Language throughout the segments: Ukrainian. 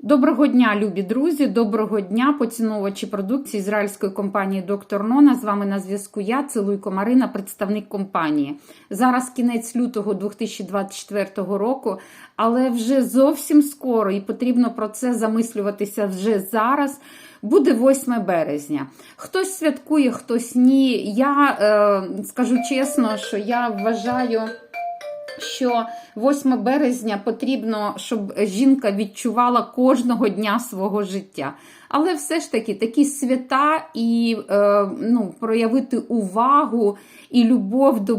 Доброго дня, любі друзі! Доброго дня, поціновувачі продукції ізраїльської компанії Доктор Нона. З вами на зв'язку я, Целуйко Марина, представник компанії. Зараз кінець лютого 2024 року, але вже зовсім скоро і потрібно про це замислюватися вже зараз. Буде 8 березня. Хтось святкує, хтось ні. Я е, скажу чесно, що я вважаю що 8 березня потрібно, щоб жінка відчувала кожного дня свого життя. Але все ж таки такі свята і е, ну, проявити увагу і любов до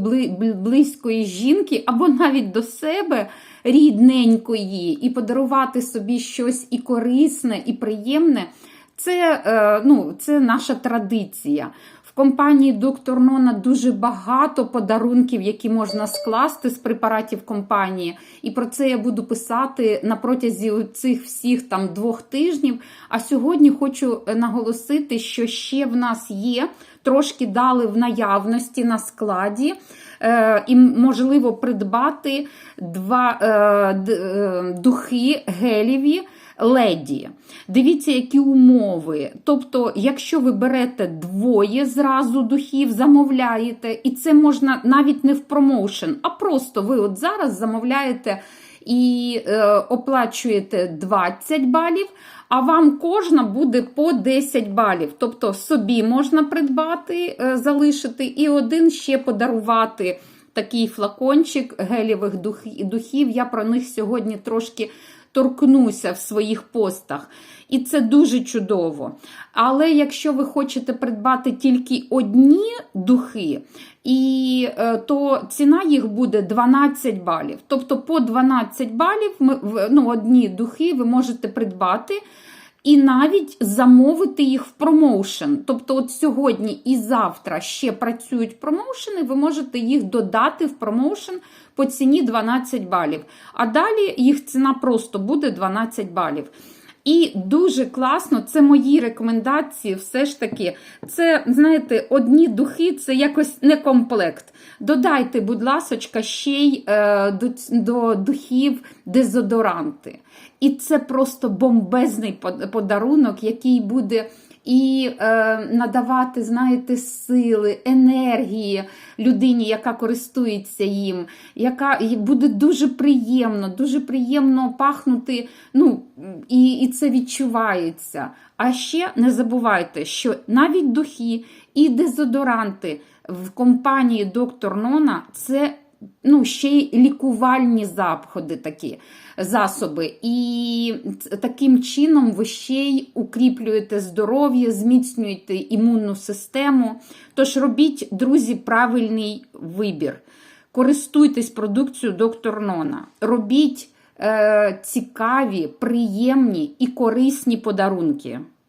близької жінки, або навіть до себе рідненької, і подарувати собі щось і корисне, і приємне. Це е, ну, це наша традиція. В компанії Доктор Нона дуже багато подарунків, які можна скласти з препаратів компанії. І про це я буду писати на протязі цих всіх там двох тижнів. А сьогодні хочу наголосити, що ще в нас є, трошки дали в наявності на складі. Е, і можливо придбати два е, духи геліві леді. Дивіться, які умови. Тобто, якщо ви берете двоє зразу духів, замовляєте, і це можна навіть не в промоушен, а просто ви от зараз замовляєте і е, оплачуєте 20 балів. А вам кожна буде по 10 балів. Тобто собі можна придбати, е, залишити, і один ще подарувати такий флакончик гелєвих духів. Я про них сьогодні трошки торкнуся в своїх постах. І це дуже чудово. Але якщо ви хочете придбати тільки одні духи, і, е, то ціна їх буде 12 балів. Тобто по 12 балів ми, ну, одні духи ви можете придбати. І навіть замовити їх в промоушен. Тобто, от сьогодні і завтра ще працюють промоушени, ви можете їх додати в промоушен по ціні 12 балів. А далі їх ціна просто буде 12 балів. І дуже класно, це мої рекомендації, все ж таки, це, знаєте, одні духи це якось не комплект. Додайте, будь ласка, ще й е, до, до духів дезодоранти. І це просто бомбезний подарунок, який буде і е, надавати, знаєте, сили, енергії людині, яка користується їм, яка буде дуже приємно, дуже приємно пахнути. ну, І, і це відчувається. А ще не забувайте, що навіть духи і дезодоранти в компанії Доктор Нона це ну, ще й лікувальні заходи такі засоби. І таким чином ви ще й укріплюєте здоров'я, зміцнюєте імунну систему. Тож робіть, друзі, правильний вибір. Користуйтесь продукцією доктор Нона. Робіть е, цікаві, приємні і корисні подарунки.